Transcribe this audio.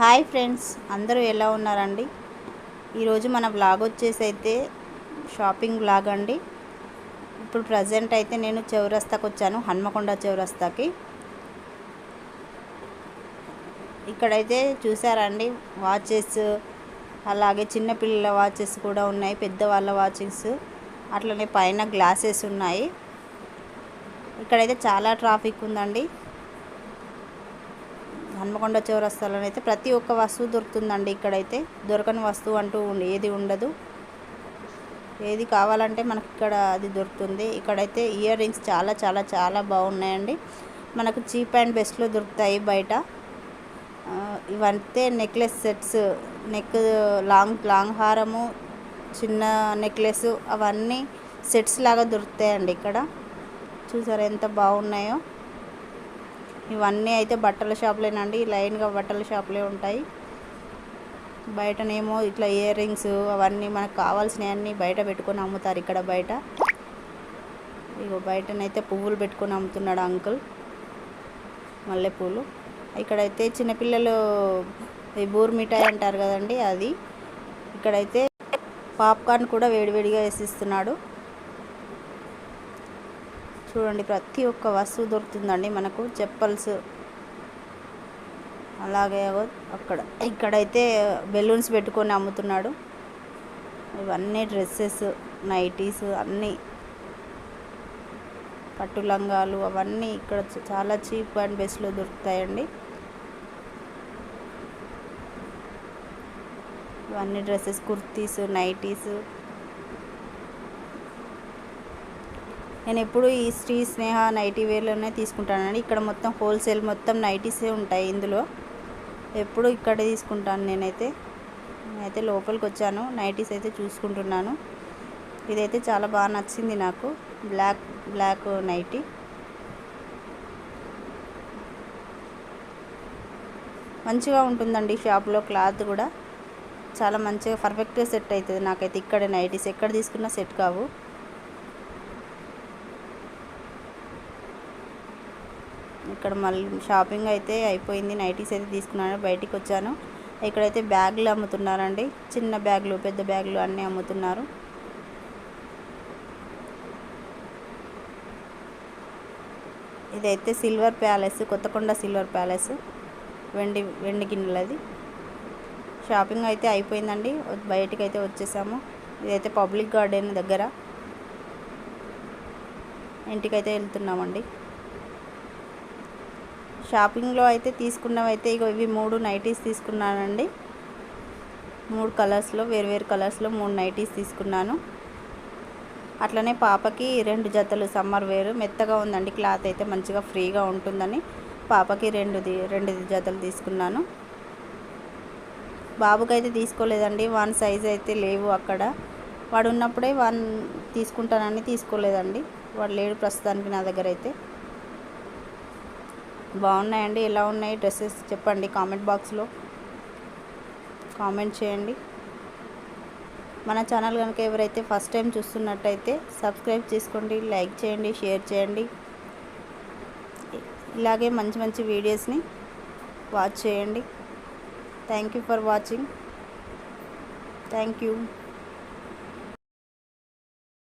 Hi friends అందరూ ఎలా ఉన్నారండి? ఈరోజు మన బ్లాగ్ వచ్చేసి అయితే షాపింగ్ బ్లాగ్ అండి. ఇప్పుడు ప్రజెంట్ అయితే నేను చౌరస్తాకు వచ్చాను హన్మకొండ చౌరస్తాకి. ఇక్కడైతే చూసారండి వాచెస్ అలాగే చిన్నపిల్లల వాచెస్ కూడా ఉన్నాయి పెద్దవాళ్ళ వాచెస్. అట్లనే పైన గ్లాసెస్ ఉన్నాయి. ఇక్కడైతే చాలా ట్రాఫిక్ ఉందండి. హన్మకొండ చౌరస్తాలో అయితే ప్రతి ఒక్క వస్తువు దొరుకుతుందండి ఇక్కడైతే. దొరకని వస్తువు అంటూ ఉండి- ఏది ఉండదు. ఏది కావాలంటే మనకి ఇక్కడ అది దొరుకుతుంది. ఇక్కడైతే ఇయర్ రింగ్స్ చాలా చాలా చాలా బాగున్నాయండి. మనకు చీప్ అండ్ బెస్ట్లో దొరుకుతాయి బయట. ఇవంతే necklace sets neck long long హారము చిన్న నెక్లెస్ అవన్నీ సెట్స్ లాగా దొరుకుతాయండి ఇక్కడ. చూసారా ఎంత బాగున్నాయో. ఇవన్నీ అయితే బట్టల షాపులేనండి. లైన్గా బట్టల షాపులే ఉంటాయి. బయటనేమో ఇట్లా ఇయర్ రింగ్స్ అవన్నీ మనకు కావాల్సినవన్నీ బయట పెట్టుకొని అమ్ముతారు ఇక్కడ బయట. ఇగో బయటనైతే పువ్వులు పెట్టుకొని అమ్ముతున్నాడు అంకుల్ మల్లెపూలు. ఇక్కడైతే చిన్నపిల్లలు ఈ బూర్ మిఠాయి అంటారు కదండి అది. ఇక్కడైతే పాప్కార్న్ కూడా వేడివేడిగా వేసిస్తున్నాడు. చూడండి ప్రతి ఒక్క వస్తువు దొరుకుతుందండి మనకు. చెప్పల్స్. అలాగే అక్కడ ఇక్కడైతే బెలూన్స్ పెట్టుకొని అమ్ముతున్నాడు. ఇవన్నీ డ్రెస్సెస్ నైటీస్ అన్నీ. పట్టు లంగాలు అవన్నీ ఇక్కడ చాలా చీప్ అండ్ బెస్ట్లో దొరుకుతాయండి. ఇవన్నీ డ్రెస్సెస్ కుర్తీస్ నైటీస్. నేను ఎప్పుడు ఈ శ్రీ స్నేహ నైటీ వేర్లోనే తీసుకుంటానండి. ఇక్కడ మొత్తం హోల్సేల్ మొత్తం నైటీసే ఉంటాయి ఇందులో. ఎప్పుడు ఇక్కడే తీసుకుంటాను నేనైతే. నేనైతే లోపలికి వచ్చాను నైటీస్ అయితే చూసుకుంటున్నాను. ఇదైతే చాలా బాగా నచ్చింది నాకు. Black black nightie. మంచిగా ఉంటుందండి షాప్లో క్లాత్ కూడా. చాలా మంచిగా పర్ఫెక్ట్గా సెట్ అవుతుంది నాకైతే. ఇక్కడ నైటీస్ ఎక్కడ తీసుకున్నా సెట్ కావు. ఇక్కడ మళ్ళీ షాపింగ్ అయితే అయిపోయింది. నైటీస్ అయితే తీసుకున్నాను. బయటికి వచ్చాను. ఇక్కడైతే బ్యాగులు అమ్ముతున్నారండి. చిన్న బ్యాగులు పెద్ద బ్యాగులు అన్నీ అమ్ముతున్నారు. ఇదైతే silver palace Kothakonda silver palace. వెండి వెండి గిన్నెలది షాపింగ్ అయితే అయిపోయిందండి. బయటికి అయితే వచ్చేసాము. ఇదైతే పబ్లిక్ గార్డెన్ దగ్గర. ఇంటికైతే వెళ్తున్నామండి. షాపింగ్లో అయితే తీసుకున్నవైతే ఇగో ఇవి మూడు నైటీస్ తీసుకున్నానండి. మూడు కలర్స్లో వేరు వేరు కలర్స్లో మూడు నైటీస్ తీసుకున్నాను. అట్లనే పాపకి రెండు జతలు సమ్మర్ వేరు. మెత్తగా ఉందండి క్లాత్ అయితే మంచిగా ఫ్రీగా ఉంటుందని పాపకి రెండు రెండు జతలు తీసుకున్నాను. బాబుకి అయితే తీసుకోలేదండి వన్ సైజ్ అయితే లేవు అక్కడ. వాడు ఉన్నప్పుడే వన్ తీసుకుంటానని తీసుకోలేదండి. వాడు లేడు ప్రస్తుతానికి నా దగ్గర అయితే బాగున్నాయండి ఎలా ఉన్నాయి డ్రెస్సెస్ చెప్పండి కామెంట్ బాక్స్లో. కామెంట్ చేయండి. మన ఛానల్ కనుక ఎవరైతే ఫస్ట్ టైం చూస్తున్నట్టయితే సబ్స్క్రైబ్ చేసుకోండి లైక్ చేయండి షేర్ చేయండి. ఇలాగే మంచి మంచి వీడియోస్ని వాచ్ చేయండి. Thank you for watching. Thank you.